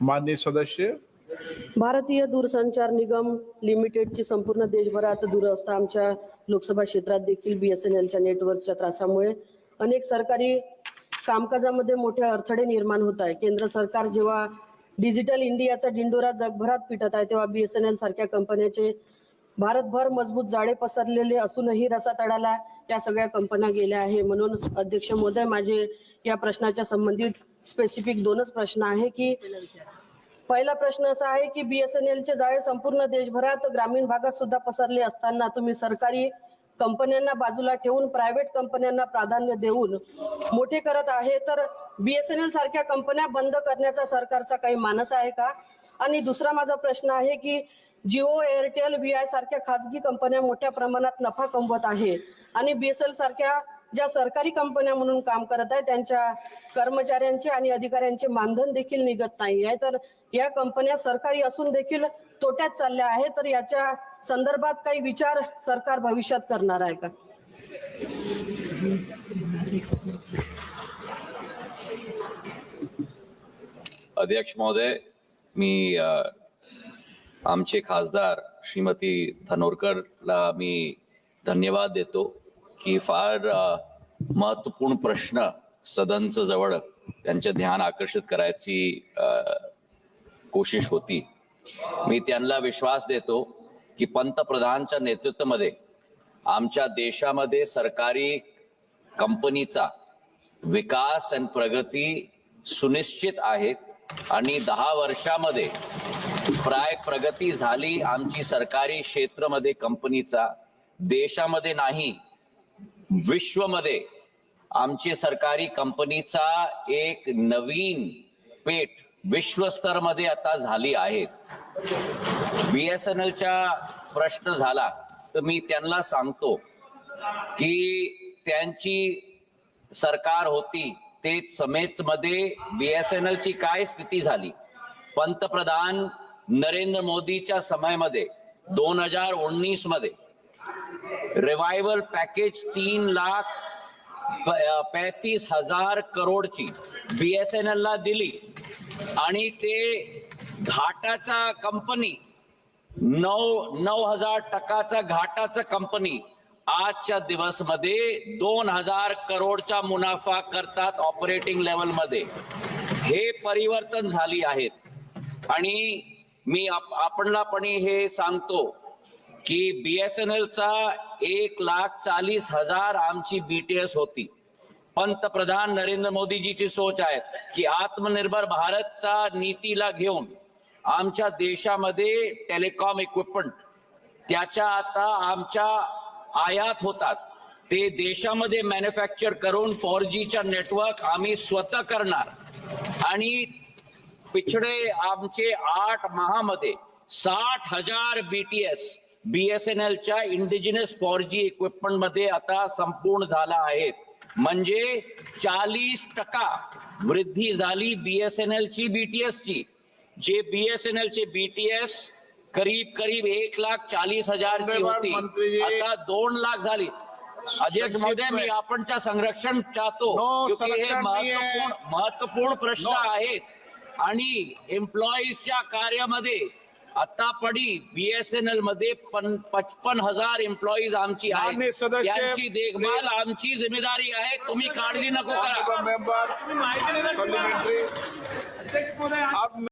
माननीय सदस्य? भारतीय दूरसंचार निगम लिमिटेडची संपूर्ण देशभरात दुरवस्था आमच्या लोकसभा क्षेत्रात देखील बीएसएनएलच्या नेटवर्कच्या त्रासामुळे अनेक सरकारी कामकाजामध्ये मोठे अडथळे निर्माण होत आहे. केंद्र सरकार जेव्हा डिजिटल इंडियाचा डिंडोरा जगभरात पिटत आहे तेव्हा बीएसएनएल सारख्या कंपन्याचे भारतभर मजबूत जाळे पसरलेले असूनही रसा तडाला या सगळ्या कंपन्या गेल्या आहे. म्हणून अध्यक्ष महोदय माझे या प्रश्नाच्या संबंधित स्पेसिफिक दोनच प्रश्न आहे की पहिला प्रश्न असा आहे की बीएसएनएलचे जाळे संपूर्ण देशभरात ग्रामीण भागात सुद्धा पसरले असताना तुम्ही सरकारी कंपन्यांना बाजूला ठेवून प्रायव्हेट कंपन्यांना प्राधान्य देऊन मोठे करत आहे. तर बीएसएनएल सारख्या कंपन्या बंद करण्याचा सरकारचा काही मानस आहे का? आणि दुसरा माझा प्रश्न आहे की जिओ एअरटेल व्ही आय सारख्या खासगी कंपन्या मोठ्या प्रमाणात नफा कमवत आहे आणि बी एस एल सारख्या ज्या सरकारी कंपन्या म्हणून काम करत आहे त्यांच्या कर्मचाऱ्यांचे आणि अधिकाऱ्यांचे मानधन देखील निघत नाही आहे. तर या कंपन्या सरकारी असून देखील तोट्यात चालल्या आहेत. तर याच्या संदर्भात काही विचार सरकार भविष्यात करणार आहे का? अध्यक्ष महोदय मी आमचे खासदार श्रीमती धनोरकरला मी धन्यवाद देतो की फार महत्त्वपूर्ण प्रश्न सदनचं जवळ त्यांचे ध्यान आकर्षित करायची कोशिश होती. मी त्यांना विश्वास देतो की पंतप्रधानच्या नेतृत्वामध्ये आमच्या देशामध्ये सरकारी कंपनीचा विकास आणि प्रगती सुनिश्चित आहेत आणि दहा वर्षामध्ये प्राय प्रगती झाली आमची सरकारी क्षेत्रामध्ये कंपनीचा. देशामध्ये नाही विश्वमध्ये आमची सरकारी कंपनीचा एक नवीन पेठ विश्वस्तरमध्ये आता झाली आहेत. बीएसएनएलचा प्रश्न झाला तर मी त्यांना सांगतो की त्यांची सरकार होती. ते समेत मध्ये बीएसएनएल ची काय स्थिती झाली? पंतप्रधान नरेंद्र मोदीच्या समयामध्ये दोन हजार उन्नीसमध्ये रिवायवल पॅकेज तीन लाख पैतीस हजार करोडची बीएसएनएल ला दिली. आणि ते घाटाचा कंपनी नऊ नऊ हजार टक्काचा घाटाचा कंपनी आजच्या दिवसमध्ये दोन हजार करोडचा मुनाफा करतात ऑपरेटिंग लेवलमध्ये. हे परिवर्तन झाली आहेत. आणि मी आप- आपणला पण हे सांगतो की बी एस एन एलचा एक लाख चाळीस हजार आमची बीटीएस होती. पंतप्रधान नरेंद्र मोदीजीची सोच आहे की आत्मनिर्भर भारतचा नीतीला घेऊन आमच्या देशामध्ये टेलिकॉम इक्विपमेंट त्याच्या आता आमच्या आयात होतात. ते देशामध्ये मॅन्युफॅक्चर करून फोर जीचा नेटवर्क आम्ही स्वतः करणार. आणि पिछडे आमचे आठ महामध्ये साठ हजार बीटीएस बीएसएनएलच्या इंडिजिनस फोर जी इक्विपमेंटमध्ये आता संपूर्ण झाला आहेत. म्हणजे चाळीस टक्का वृद्धी झाली बीएसएनएल ची बीटीएस ची. जे बीएसएनएल चे बीटीएस करीब करीब एक लाख चाळीस हजारची होती. आता दोन लाख झाली. अध्यक्ष महोदय मी आपणच्या संरक्षण चाहतो. हे. महत्त्वपूर्ण महत्त्वपूर्ण प्रश्न. आहेत. आणि एम्प्लॉईजच्या कार्यामध्ये आता पडी बीएसएनएलमध्ये पन पचपन हजार एम्प्लॉईज आमची सदस्य, त्यांची देखभाल आमची जिम्मेदारी आहे. तुम्ही काळजी नको करा.